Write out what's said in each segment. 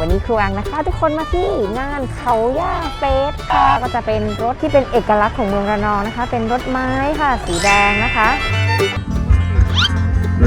วันนี้ครูอังนะคะ ทุกคนมาที่งานเขาย่าเฟสค่ะก็จะเป็นรถที่เป็นเอกลักษณ์ของเมืองระนองนะคะ เป็นรถไม้ค่ะ สีแดงนะคะ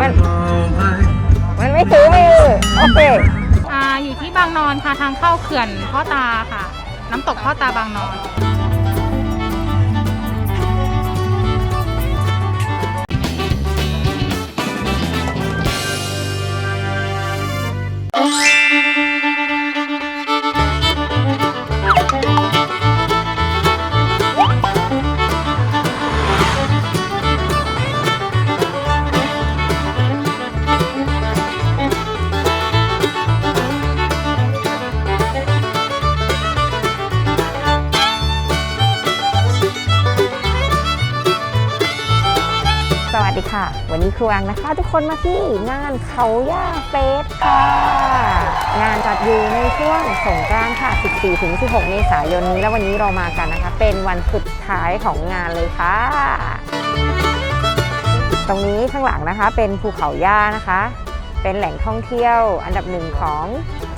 มันมันไม่ถือมือโอเคอ่าอยู่ที่บางนอนค่ะทางเข้าเขื่อนพ่อตาค่ะ น้ำตกพ่อตาบางนอน ดีค่ะ วันนี้ครูอังนะคะ ทุกคนมาที่งานเขาย่าเฟสค่ะ งานจัดอยู่ในช่วงสงกรานต์ค่ะ 14-16 เมษายนนี้ แล้ววันนี้เรามากันนะคะ เป็นวันสุดท้ายของงานเลยค่ะ ตรงนี้ข้างหลังนะคะ เป็นภูเขาย่านะคะ เป็นแหล่งท่องเที่ยวอันดับหนึ่งของ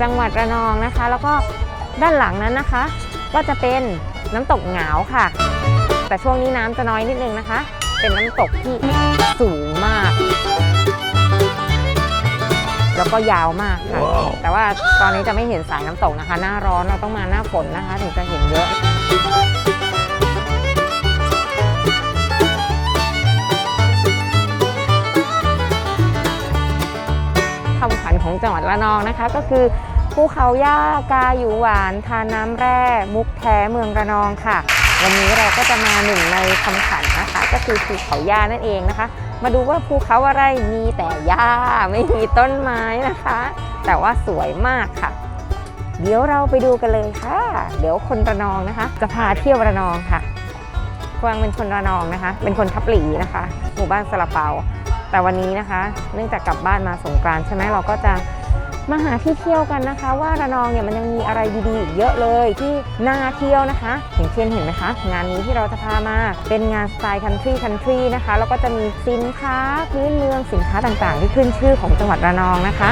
จังหวัดระนองนะคะ แล้วก็ด้านหลังนั้นนะคะ ก็จะเป็นน้ำตกเหงาค่ะ แต่ช่วงนี้น้ำจะน้อยนิดนึงนะคะ เป็นน้ำตกที่สูงมาก แล้วก็ยาวมากค่ะ แต่ว่าตอนนี้จะไม่เห็นสายน้ำตกนะคะ หน้าร้อนเราต้องมาหน้าฝนนะคะ ถึงจะเห็นเยอะคำขวัญของจังหวัดระนองนะคะ ก็คือภูเขาย่ากาอยู่หวานทานน้ำแร่ มุกแท้เมืองระนองค่ะ วันนี้เราก็จะมาหนึ่งในคำขวัญนะคะ ก็คือภูเขาย่านั่นเองนะคะ มาดูว่าภูเขาอะไรมีแต่หญ้าไม่มีต้นไม้นะคะ แต่ว่าสวยมากค่ะ เดี๋ยวเราไปดูกันเลยค่ะ เดี๋ยวคนระนองนะคะ จะพาเที่ยวระนองค่ะกวางเป็นคนระนองนะคะ เป็นคนทับหลีนะคะ หมู่บ้านสละเปา แต่วันนี้นะคะ เนื่องจากกลับบ้านมาสงกรานใช่ไหมเราก็จะ มาหาที่เที่ยวกันนะคะ ว่าระนองเนี่ยมันยังมีอะไรดีๆอีกเยอะเลยที่น่าเที่ยวนะคะอย่างเช่นเห็นไหมคะ งานนี้ที่เราจะพามาเป็นงานสไตล์คันทรีคันทรีนะคะ แล้วก็จะมีสินค้าพื้นเมืองสินค้าต่างๆ ที่ขึ้นชื่อของจังหวัดระนองนะคะ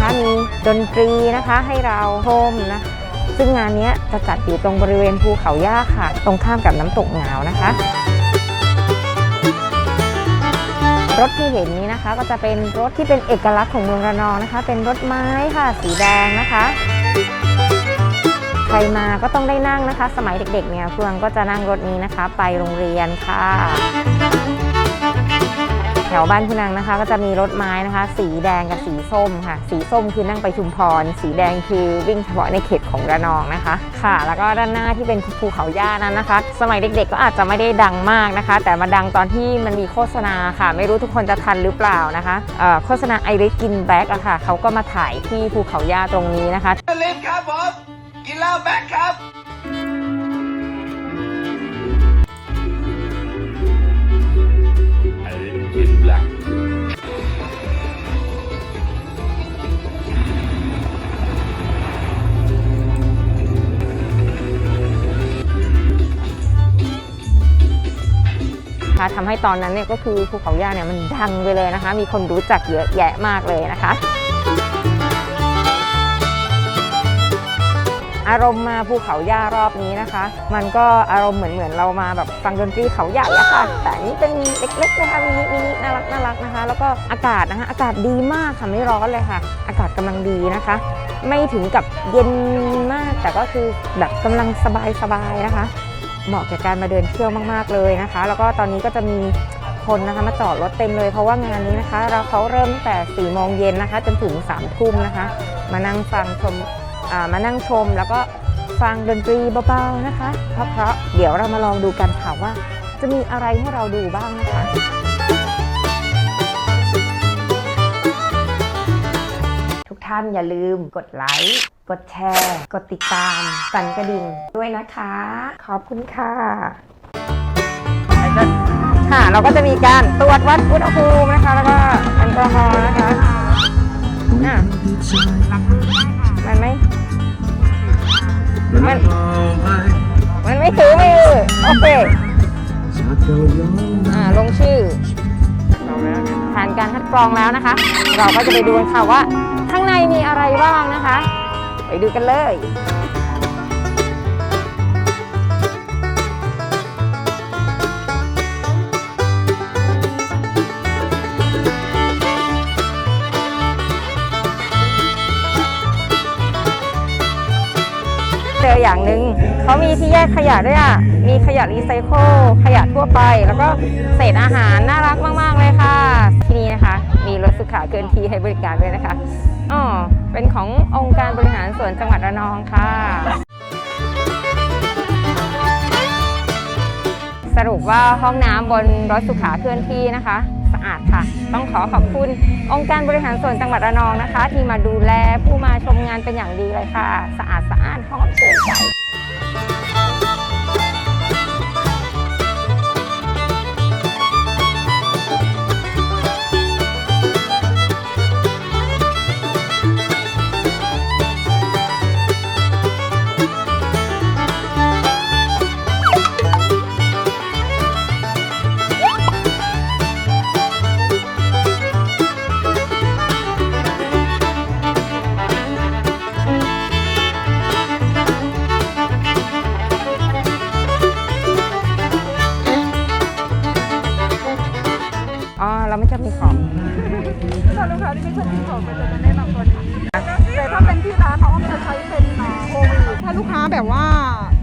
คะมีดนตรีนะคะให้เราชมนะซึ่งงานนี้จะจัดอยู่ตรงบริเวณภูเขาย่าค่ะ ตรงข้ามกับน้ำตกเหงาวนะคะ รถที่เห็นนี้นะคะ ก็จะเป็นรถที่เป็นเอกลักษณ์ของเมืองระนองนะคะ เป็นรถไม้ค่ะ สีแดงนะคะ ใครมาก็ต้องได้นั่งนะคะ สมัยเด็กๆเนี่ยเพื่อนก็จะนั่งรถนี้นะคะ ไปโรงเรียนค่ะ แถวบ้านคุณนางนะคะ ก็จะมีรถไม้นะคะ สีแดงกับสีส้มค่ะ สีส้มคือนั่งไปชุมพร สีแดงคือวิ่งเฉพาะในเขตของระนองนะคะ ค่ะ แล้วก็ด้านหน้าที่เป็นภูเขาย่านั้นนะคะ สมัยเด็กๆก็อาจจะไม่ได้ดังมากนะคะ แต่มาดังตอนที่มันมีโฆษณาค่ะ ไม่รู้ทุกคนจะทันหรือเปล่านะคะโฆษณาไอริสกินแบ็กอะค่ะเขาก็มาถ่ายที่ภูเขาย่าตรงนี้นะคะลิฟครับผมกินเหล้าแบ็คครับ ไอ้กินแบล็กนะคะทำให้ตอนนั้นเนี่ยก็คือภูเขาย่าเนี่ยมันดังไปเลยนะคะ มีคนรู้จักเยอะแยะมากเลยนะคะ อารมณ์มาภูเขาย่ารอบนี้นะคะ มันก็อารมณ์เหมือนเหมือนเรามาแบบฟังดนตรีเขาใหญ่อะค่ะ แต่อันนี้เป็นเล็กๆนะคะมินิมินิน่ารักน่ารักนะคะ แล้วก็อากาศนะคะ อากาศดีมากค่ะไม่ร้อนเลยค่ะ อากาศกำลังดีนะคะ ไม่ถึงกับเย็นมาก แต่ก็คือแบบกำลังสบายๆนะคะ เหมาะกับการมาเดินเที่ยวมากๆเลยนะคะ แล้วก็ตอนนี้ก็จะมีคนนะคะมาจอดรถเต็มเลยเพราะว่างานนี้นะคะ เราเขาเริ่มแต่4ี่โมงเย็นนะคะ จนถึง3ามทุ่มนะคะ มานั่งฟังชม มานั่งชมแล้วก็ฟังดนตรีเบาๆนะคะ เพราะๆเดี๋ยวเรามาลองดูกันค่ะว่า จะมีอะไรให้เราดูบ้างนะคะทุกท่านอย่าลืมกดไลค์ กดแชร์ กดติดตาม สั่นกระดิ่งด้วยนะคะ ขอบคุณค่ะ ค่ะ เราก็จะมีการตรวจวัดอุณหภูมินะคะ แล้วก็แอลกอฮอล์นะคะอะ มันไม่มัน มันไม่ถือมือโอเค อ่า ลงชื่อทานกันการคัดกรองแล้วนะคะ เราก็จะไปดูกันค่ะว่า ข้างในมีอะไรบ้างนะคะ ไปดูกันเลย เจออย่างหนึ่งเขามีที่แยกขยะด้วยอะ มีขยะรีไซเคิลขยะทั่วไป แล้วก็เศษอาหารน่ารักมาก ๆ เลยค่ะ ที่นี่นะคะ มีรถสุขาเกินทีให้บริการด้วยนะคะอ๋อเป็นขององค์การบริหารส่วนจังหวัดระนองค่ะ สรุปว่าห้องน้ำบนรถสุขาเคลื่อนที่นะคะ อาดค่ะ ต้องขอขอบคุณองค์การบริหารส่วนจังหวัดระนองนะคะ ที่มาดูแลผู้มาชมงานเป็นอย่างดีเลยค่ะ สะอาดสะอาดหอมชื่นใจ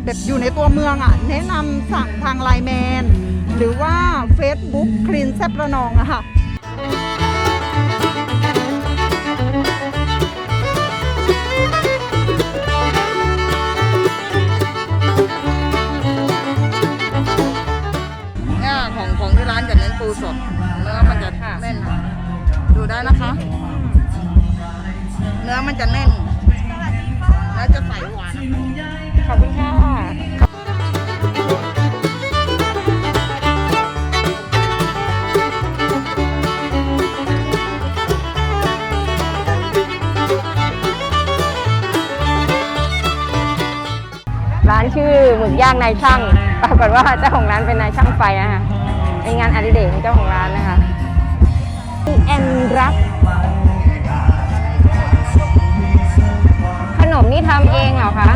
แบบอยู่ในตัวเมืองอะ แนะนำสั่งทางไลน์แมน หรือว่า Facebook คลีนแซบระนองอะค่ะเนี่ยของของที่ร้านจะเน้นปูสดเนื้อมันจะแน่นดูได้นะคะ เนื้อมันจะแน่นแล้ว จะใสหวาน ขอบคุณค่ะร้านชื่อหมึกย่างนายช่าง ปรากฏว่าเจ้าของร้านเป็นนายช่างไฟนะคะเป็นงานอดิเรกของเจ้าของร้านนะคะแอนรัก นมนี่ทำเองเหรอคะ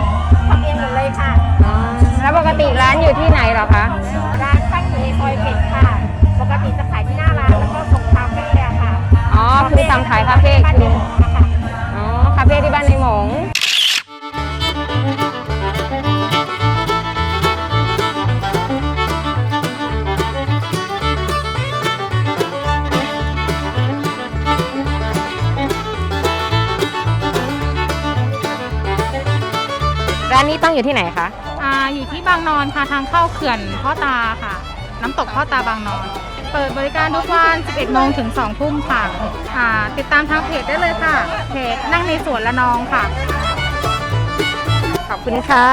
ทำเองหมดเลยค่ะอ๋อแล้วปกติร้านอยู่ที่ไหนเหรอคะร้านตั้งอยู่ในซอยเป็ดค่ะ ปกติจะขายที่หน้าร้านแล้วก็ส่งคาเฟ่อะค่ะอ๋อคือทำขายคาเฟ่บ้านคืเดีอยวค่ะอ๋อคาเฟ่ที่บ้านในหมงานนี้ตั้งอยู่ที่ไหนคะ อ่าอยู่ที่บางนอนค่ะทางเข้าเขื่อนพ่อตาค่ะ น้ำตกพ่อตาบางนอน เปิดบริการทุกวัน 11 โมงถึง 2 ทุ่มค่ะอ่าติดตามทางเพจได้เลยค่ะ เพจนั่งในสวนละนองค่ะ ขอบคุณค่ะ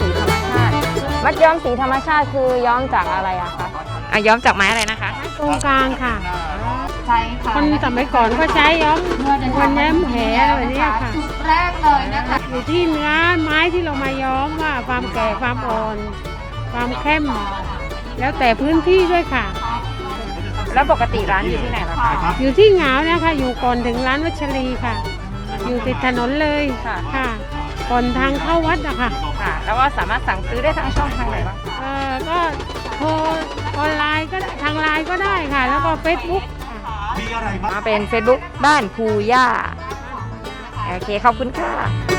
สีธรรมชาติ มัดย้อมสีธรรมชาติคือย้อมจากอะไรอะคะอะย้อมจากไม้อะไรนะคะ ตรงกลางค่ะ ใช่ค่ะคนสมัยก่อนก็ใช้ย้อมคนแย้มแหอะไรแบบเนี้ยค่ะจุด แรกเลยนะคะ อยู่ที่เนื้อไม้ที่เรามาย้อมว่าความแก่ความอ่อน ความเข้ม แล้วแต่พื้นที่ด้วยค่ะ แล้วปกติร้านอยู่ที่ไหนล่ะคะอยู่ที่เหงานะคะ อยู่ก่อนถึงร้านวัชรีค่ะ อยู่ติดถนนเลยค่ะค่ะก่อนทางเข้าวัดอะค่ะค่ะ แล้วก็สามารถสั่งซื้อได้ทางช่องทางไหนบ้างคะเอ่อก็โทรออนไลน์ก็ได้ทางไลน์ก็ได้ค่ะ แล้วก็เฟซบุ๊กค่ะมาเป็น Facebook บ้านภูย่า โอเค ขอบคุณค่ะ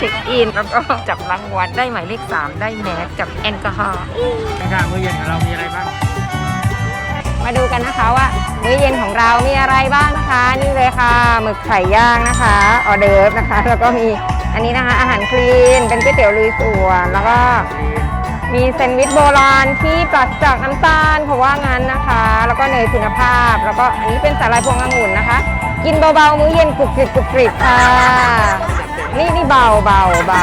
เช็คอิน แล้วก็จับรางวัลได้หมายเลข 3 ได้แมสกับแอลกอฮอล์ข้างๆมื้อเย็นของเรามีอะไรบ้าง มาดูกันนะคะว่ามื้อเย็นของเรามีอะไรบ้างนะคะ นี่เลยค่ะหมึกไข่ย่างนะคะออเดิร์ฟนะคะ แล้วก็มีอันนี้นะคะอาหารคลีนเป็นก๋วยเตี๋ยวลุยสวนแล้วก็มีแซนด์วิชโบราณที่ปราศจากน้ำตาลเพราะว่างั้นนะคะ แล้วก็เนยคุณภาพ แล้วก็อันนี้เป็นสาหร่ายพวงองุ่นนะคะ กินเบาๆ มื้อเย็นกรุบกริบกรุบกริบค่ะ นี่นี่เบาเบาเบา